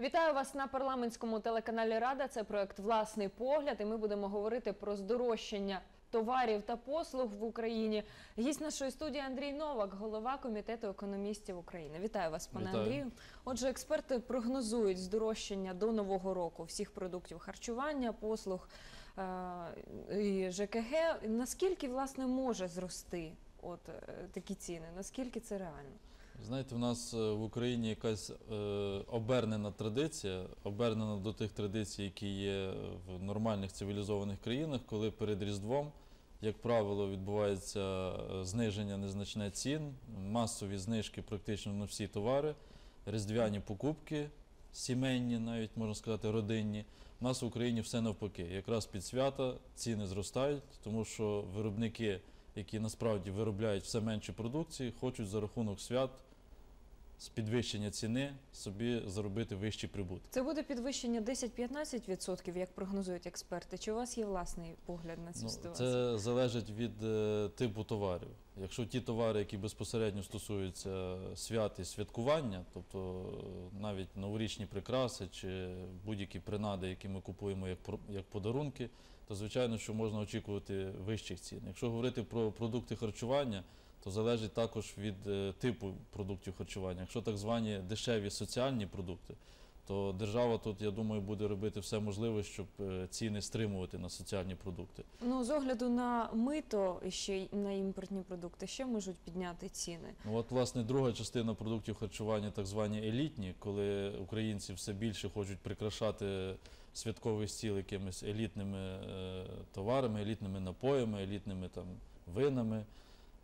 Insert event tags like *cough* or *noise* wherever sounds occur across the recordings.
Вітаю вас на парламентському телеканалі Рада. Це проект Власний погляд. І ми будемо говорити про здорожчання товарів та послуг в Україні. Гість нашої студії Андрій Новак, голова комітету економістів України. Вітаю вас, пане Вітаю. Андрію. Отже, експерти прогнозують здорожчання до нового року всіх продуктів харчування, послуг е- і ЖКГ. Наскільки власне може зрости от е, такі ціни? Наскільки це реально? Знаєте, в нас е, в Україні якась е, обернена традиція, обернена до тих традицій, які є в нормальних цивілізованих країнах, коли перед Різдвом, як правило, відбувається е, зниження незначне цін, масові знижки практично на всі товари, різдвяні покупки, сімейні, навіть можна сказати, родинні. У нас в Україні все навпаки. Якраз під свята ціни зростають, тому що виробники, які насправді виробляють все менше продукції, хочуть за рахунок свят з підвищення ціни собі заробити вищі прибутки. Це буде підвищення 10-15%, як прогнозують експерти. Чи у вас є власний погляд на цю Ну, ситуацію? це залежить від е, типу товарів. Якщо ті товари, які безпосередньо стосуються свят і святкування, тобто е, навіть новорічні прикраси чи будь-які принади, які ми купуємо як, як подарунки, то звичайно, що можна очікувати вищих цін. Якщо говорити про продукти харчування, то залежить також від е, типу продуктів харчування. Якщо так звані дешеві соціальні продукти, то держава тут, я думаю, буде робити все можливе, щоб е, ціни стримувати на соціальні продукти. Ну, з огляду на мито і ще й на імпортні продукти, ще можуть підняти ціни. Ну, от, власне, друга частина продуктів харчування, так звані елітні, коли українці все більше хочуть прикрашати святковий стіл якимись елітними е, товарами, елітними напоями, елітними там винами.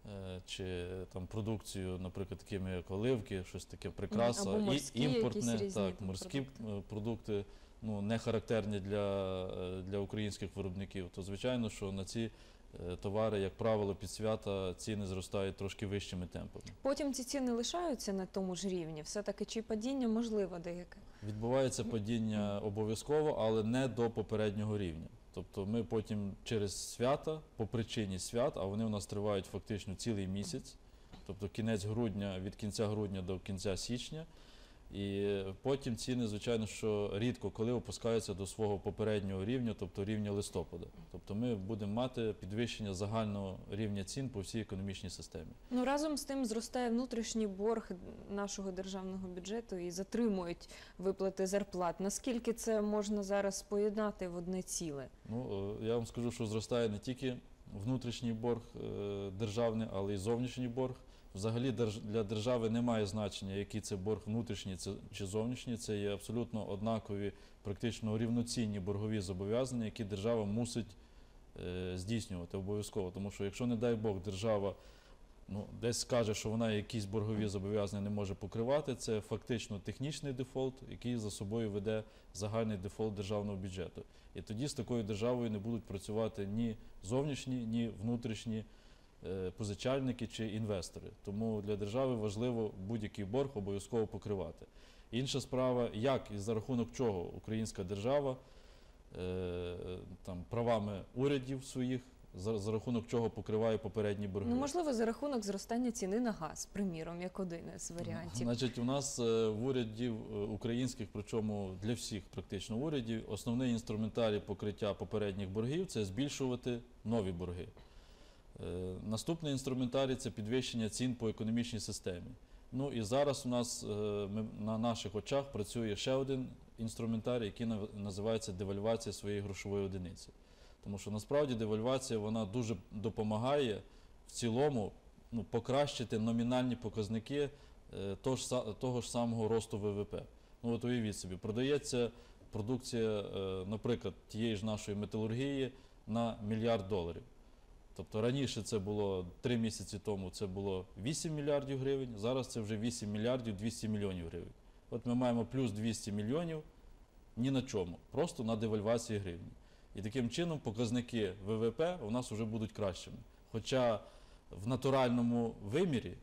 Е, Чи там продукцію, наприклад, такими як оливки, щось таке прикраса, Або морські і імпортне, якісь різні так, морські продукти. е, продукти, ну не характерні для, е, для українських виробників. То звичайно, що на ці товари, як правило, під свята ціни зростають трошки вищими темпами. Потім ці ціни лишаються на тому ж рівні. Все-таки чи падіння можливо деяке? Відбувається падіння обов'язково, але не до попереднього рівня. Тобто ми потім через свята, по причині свят, а вони у нас тривають фактично цілий місяць, тобто кінець грудня від кінця грудня до кінця січня. І потім ціни, звичайно, що рідко коли опускаються до свого попереднього рівня, тобто рівня листопада. Тобто ми будемо мати підвищення загального рівня цін по всій економічній системі. Ну разом з тим зростає внутрішній борг нашого державного бюджету і затримують виплати зарплат. Наскільки це можна зараз поєднати в одне ціле? Ну, е, я вам скажу, що зростає не тільки внутрішній борг е, державний, але й зовнішній борг. Взагалі для держави немає значення, який це борг внутрішній чи зовнішній. Це є абсолютно однакові, практично рівноцінні боргові зобов'язання, які держава мусить е, здійснювати обов'язково. Тому що якщо, не дай Бог, держава ну, десь скаже, що вона якісь боргові зобов'язання не може покривати, це фактично технічний дефолт, який за собою веде загальний дефолт державного бюджету. І тоді з такою державою не будуть працювати ні зовнішні, ні внутрішні позичальники чи інвестори. Тому для держави важливо будь-який борг обов'язково покривати. Інша справа, як і за рахунок чого українська держава е, там, правами урядів своїх, за, за рахунок чого покриває попередні борги. Ну можливо, за рахунок зростання ціни на газ, приміром, як один із варіантів. Значить, у нас е, в урядів е, українських, причому для всіх практично урядів, основний інструментарій покриття попередніх боргів це збільшувати нові борги. Е, Наступний інструментарій це підвищення цін по економічній системі. Ну і зараз у нас е, на наших очах працює ще один інструментарій, який називається девальвація своєї грошової одиниці. Тому що насправді девальвація вона дуже допомагає в цілому ну, покращити номінальні показники е, того ж, того ж самого росту ВВП. Ну от уявіть собі, продається продукція, наприклад, тієї ж нашої металургії на мільярд доларів. Тобто раніше це було 3 місяці тому це було 8 мільярдів гривень, зараз це вже 8 мільярдів 200 мільйонів гривень. От ми маємо плюс 200 мільйонів ні на чому, просто на девальвації гривні. І таким чином показники ВВП у нас вже будуть кращими. Хоча в натуральному вимірі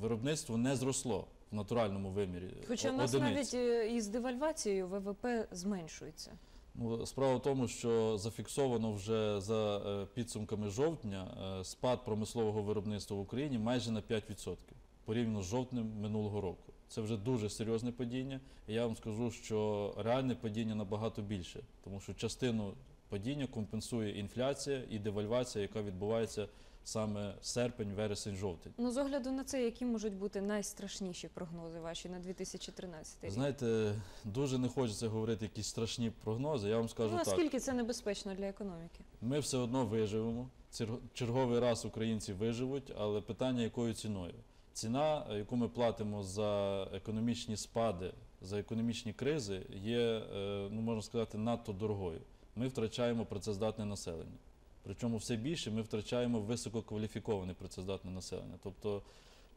виробництво не зросло в натуральному вимірі. Хоча в нас одиниць. навіть е, із девальвацією ВВП зменшується. Ну, справа в тому, що зафіксовано вже за е, підсумками жовтня е, спад промислового виробництва в Україні майже на 5% порівняно з жовтнем минулого року. Це вже дуже серйозне падіння. І я вам скажу, що реальне падіння набагато більше, тому що частину падіння компенсує інфляція і девальвація, яка відбувається саме серпень, вересень, жовтень. Ну, з огляду на це, які можуть бути найстрашніші прогнози ваші на 2013 рік? Знаєте, дуже не хочеться говорити якісь страшні прогнози. Я вам скажу ну, так. наскільки це небезпечно для економіки? Ми все одно виживемо. Черговий раз українці виживуть, але питання якою ціною? Ціна, яку ми платимо за економічні спади, за економічні кризи, є, е, ну можна сказати, надто дорогою. Ми втрачаємо працездатне населення. Причому все більше ми втрачаємо висококваліфіковане працездатне населення. Тобто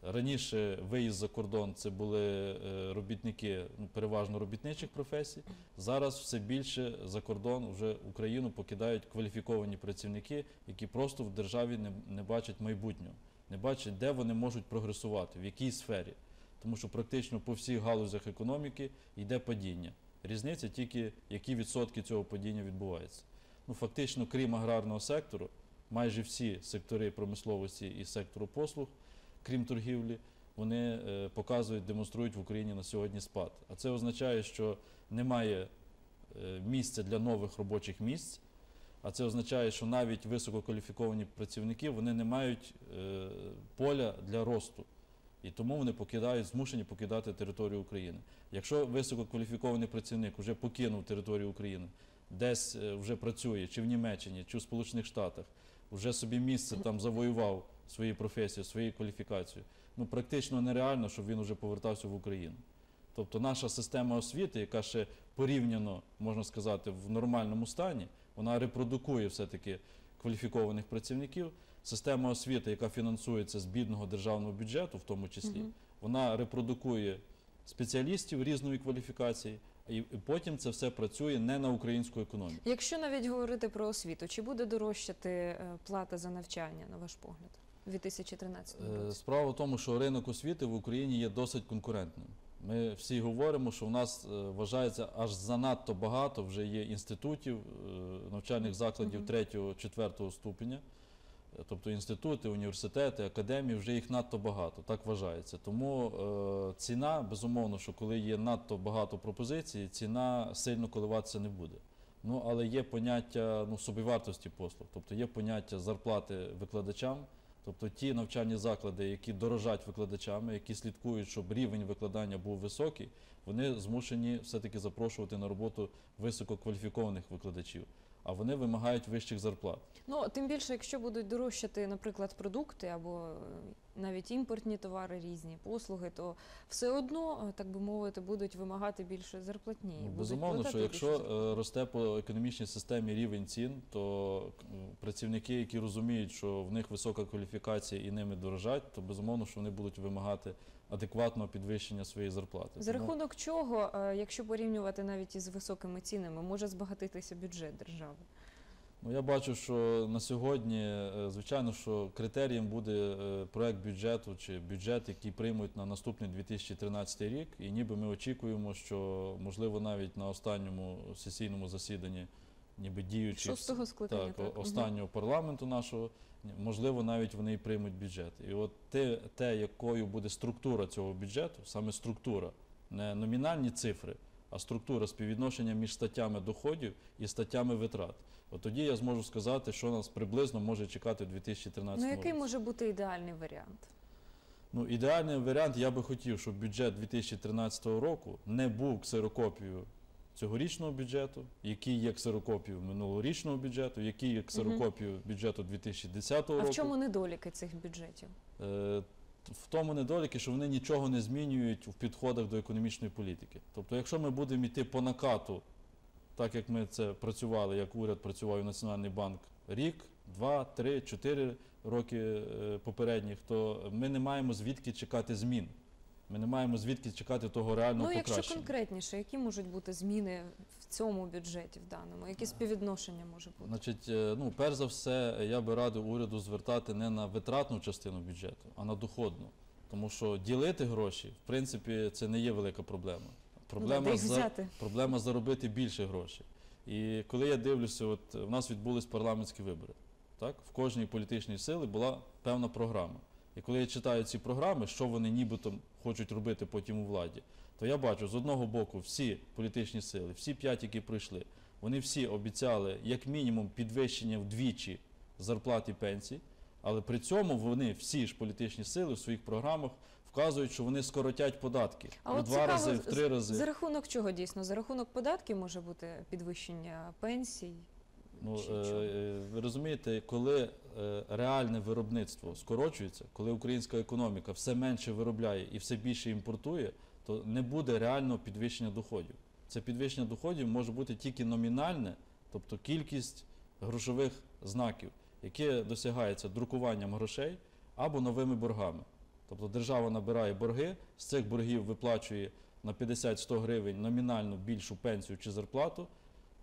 раніше виїзд за кордон це були е, робітники, ну, переважно робітничих професій. Зараз все більше за кордон вже Україну покидають кваліфіковані працівники, які просто в державі не, не бачать майбутнього, не бачать, де вони можуть прогресувати, в якій сфері. Тому що практично по всіх галузях економіки йде падіння. Різниця тільки, які відсотки цього падіння відбуваються. Ну, фактично, крім аграрного сектору, майже всі сектори промисловості і сектору послуг, крім торгівлі, вони е, показують, демонструють в Україні на сьогодні спад. А це означає, що немає е, місця для нових робочих місць. А це означає, що навіть висококваліфіковані працівники вони не мають е, поля для росту. І тому вони покидають, змушені покидати територію України. Якщо висококваліфікований працівник вже покинув територію України, десь е, вже працює, чи в Німеччині, чи в Сполучених Штатах, вже собі місце там завоював своєю професією, своєю кваліфікацією, ну практично нереально, щоб він вже повертався в Україну. Тобто наша система освіти, яка ще порівняно, можна сказати, в нормальному стані, вона репродукує все-таки кваліфікованих працівників. Система освіти, яка фінансується з бідного державного бюджету, в тому числі, вона репродукує спеціалістів різної кваліфікації, і потім це все працює не на українську економіку. Якщо навіть говорити про освіту, чи буде дорожчати е, плата за навчання, на ваш погляд, у 2013 Е, році? Справа в тому, що ринок освіти в Україні є досить конкурентним. Ми всі говоримо, що в нас е, вважається аж занадто багато вже є інститутів, навчальних закладів Мгм. 3-4 ступеня. Тобто інститути, університети, академії, вже їх надто багато, так вважається. Тому е, ціна, безумовно, що коли є надто багато пропозицій, ціна сильно коливатися не буде. Ну, але є поняття ну, собівартості послуг, тобто є поняття зарплати викладачам, тобто ті навчальні заклади, які дорожать викладачами, які слідкують, щоб рівень викладання був високий, вони змушені все-таки запрошувати на роботу висококваліфікованих викладачів, а вони вимагають вищих зарплат. Ну тим більше, якщо будуть дорожчати, наприклад, продукти або е, навіть імпортні товари різні, послуги, то все одно, е, так би мовити, будуть вимагати більше зарплатні. Ну, Безумовно, що якщо зарплатні. е, росте по економічній системі рівень цін, то е, працівники, які розуміють, що в них висока кваліфікація і ними дорожать, то безумовно, що вони будуть вимагати адекватного підвищення своєї зарплати. За Тому- рахунок чого, е, якщо порівнювати навіть із високими цінами, може збагатитися бюджет держави? Ну, я бачу, що на сьогодні, е, звичайно, що критерієм буде е, проект бюджету чи бюджет, який приймуть на наступний 2013 рік. І ніби ми очікуємо, що можливо навіть на останньому сесійному засіданні, ніби діючи Шостого скликання. так, Так, останнього парламенту нашого, можливо, навіть вони і приймуть бюджет. І от те, те, якою буде структура цього бюджету, саме структура, не номінальні цифри, а структура співвідношення між статтями доходів і статтями витрат. От тоді я зможу сказати, що нас приблизно може чекати в 2013 Ну році. який може бути ідеальний варіант? Ну, ідеальний варіант, я би хотів, щоб бюджет 2013 року не був ксерокопією цьогорічного бюджету, який є ксерокопією минулорічного бюджету, який є ксерокопією бюджету 2010 А року. в чому недоліки цих бюджетів? Е, В тому недоліки, що вони нічого не змінюють в підходах до економічної політики. Тобто, якщо ми будемо йти по накату, так як ми це працювали, як уряд працював і Національний банк рік, два, три, чотири роки е, попередніх, то ми не маємо звідки чекати змін. Ми не маємо звідки чекати того реального Ну, якщо конкретніше, які можуть бути зміни в цьому бюджеті в даному? Які співвідношення може бути? Значить, е, ну, перш за все, я би радив уряду звертати не на витратну частину бюджету, а на доходну. Тому що ділити гроші, в принципі, це не є велика проблема. Ну, Проблема, їх за, проблема заробити більше грошей. І коли я дивлюся, от в нас відбулись парламентські вибори. Так? В кожній політичній силі була певна програма. І коли я читаю ці програми, що вони нібито хочуть робити потім у владі, то я бачу з одного боку всі політичні сили, всі п'ять, які пройшли, вони всі обіцяли як мінімум підвищення вдвічі зарплат і пенсій, але при цьому вони всі ж політичні сили в своїх програмах вказують, що вони скоротять податки А в от два цікаво, рази, в три рази. За рахунок чого дійсно? За рахунок податків може бути підвищення пенсій? Ну, е, е, ви розумієте, коли е, реальне виробництво скорочується, коли українська економіка все менше виробляє і все більше імпортує, то не буде реального підвищення доходів. Це підвищення доходів може бути тільки номінальне, тобто кількість грошових знаків, яке досягається друкуванням грошей або новими боргами. Тобто держава набирає борги, з цих боргів виплачує на 50-100 гривень номінально більшу пенсію чи зарплату,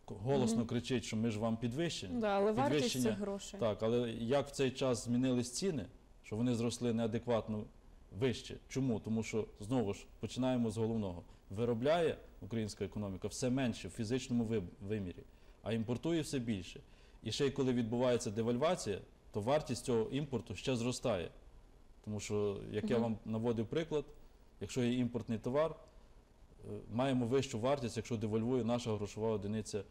голосно Мгм. кричить, що ми ж вам підвищені. Ну, да, але вартість підвищення, цих грошей. Так, але як в цей час змінились ціни, що вони зросли неадекватно вище. Чому? Тому що знову ж починаємо з головного. Виробляє українська економіка все менше в фізичному вимірі, а імпортує все більше. І ще й коли відбувається девальвація, то вартість цього імпорту ще зростає. Тому що, як я вам наводив приклад, якщо є імпортний товар, е, маємо вищу вартість, якщо девальвує наша грошова одиниця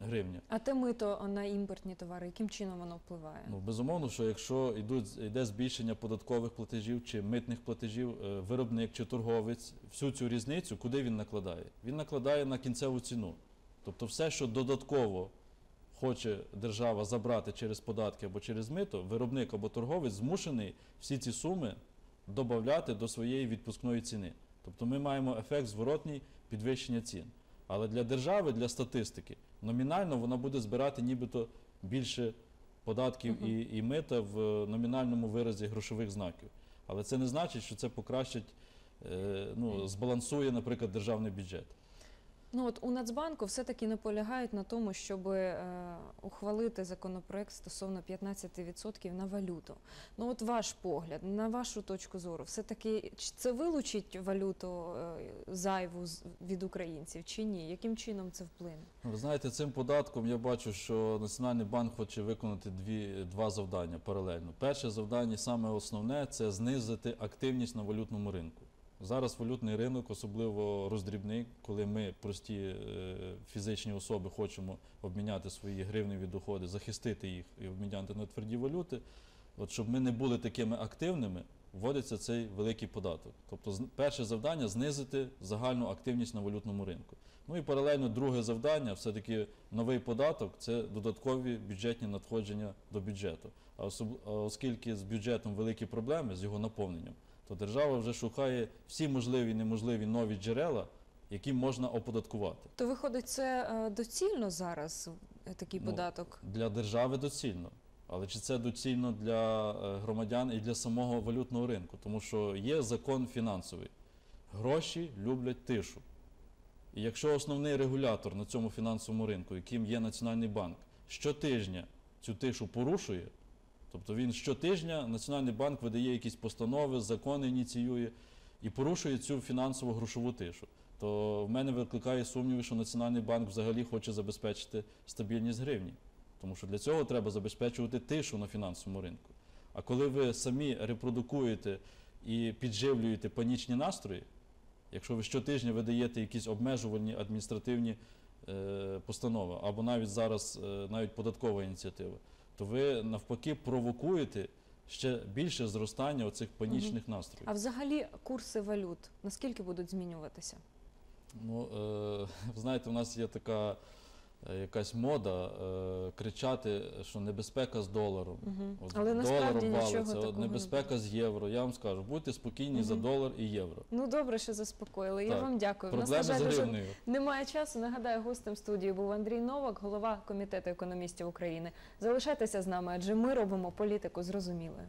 гривня. А те мито на імпортні товари, яким чином воно впливає? Ну, безумовно, що якщо йдуть, йде збільшення податкових платежів чи митних платежів, е, виробник чи торговець, всю цю різницю, куди він накладає? Він накладає на кінцеву ціну. Тобто все, що додатково хоче держава забрати через податки або через мито, виробник або торговець змушений всі ці суми додати до своєї відпускної ціни. Тобто ми маємо ефект зворотній підвищення цін. Але для держави, для статистики, номінально вона буде збирати нібито більше податків Мгм. і, і мита в е, номінальному виразі грошових знаків. Але це не значить, що це покращить, е, ну, збалансує, наприклад, державний бюджет. Ну от у Нацбанку все-таки наполягають на тому, щоб е, ухвалити законопроект стосовно 15% на валюту. Ну от ваш погляд, на вашу точку зору, все-таки це вилучить валюту е, зайву від українців чи ні? Яким чином це вплине? Ви знаєте, цим податком я бачу, що Національний банк хоче виконати дві, два завдання паралельно. Перше завдання, саме основне, це знизити активність на валютному ринку. Зараз валютний ринок, особливо роздрібний, коли ми, прості е, фізичні особи, хочемо обміняти свої гривневі доходи, захистити їх і обміняти на тверді валюти. От щоб ми не були такими активними, вводиться цей великий податок. Тобто, перше завдання знизити загальну активність на валютному ринку. Ну і паралельно друге завдання, все-таки новий податок це додаткові бюджетні надходження до бюджету. А оскільки з бюджетом великі проблеми з його наповненням, то держава вже шукає всі можливі і неможливі нові джерела, які можна оподаткувати. То виходить, це е, доцільно зараз е, такий Ну, податок? Для держави доцільно. Але чи це доцільно для е, громадян і для самого валютного ринку? Тому що є закон фінансовий. Гроші люблять тишу. І якщо основний регулятор на цьому фінансовому ринку, яким є Національний банк, щотижня цю тишу порушує, тобто він щотижня Національний банк видає якісь постанови, закони ініціює і порушує цю фінансову грошову тишу, то в мене викликає сумніви, що Національний банк взагалі хоче забезпечити стабільність гривні. Тому що для цього треба забезпечувати тишу на фінансовому ринку. А коли ви самі репродукуєте і підживлюєте панічні настрої, якщо ви щотижня видаєте якісь обмежувальні адміністративні е, постанови, або навіть зараз е, навіть податкова ініціатива, то ви навпаки провокуєте ще більше зростання оцих панічних настроїв. А взагалі курси валют наскільки будуть змінюватися? Ну, е, *laughs* знаєте, у нас є така якась мода е, кричати, що небезпека з доларом. Угу. От Але насправді нічого от такого не небезпека з євро. Я вам скажу, будьте спокійні за долар і євро. Ну добре, що заспокоїли. Я Так. вам дякую. У нас, Проблеми на з жаль, гривнею. немає часу. Нагадаю, гостем студії був Андрій Новак, голова комітету економістів України. Залишайтеся з нами, адже ми робимо політику зрозумілою.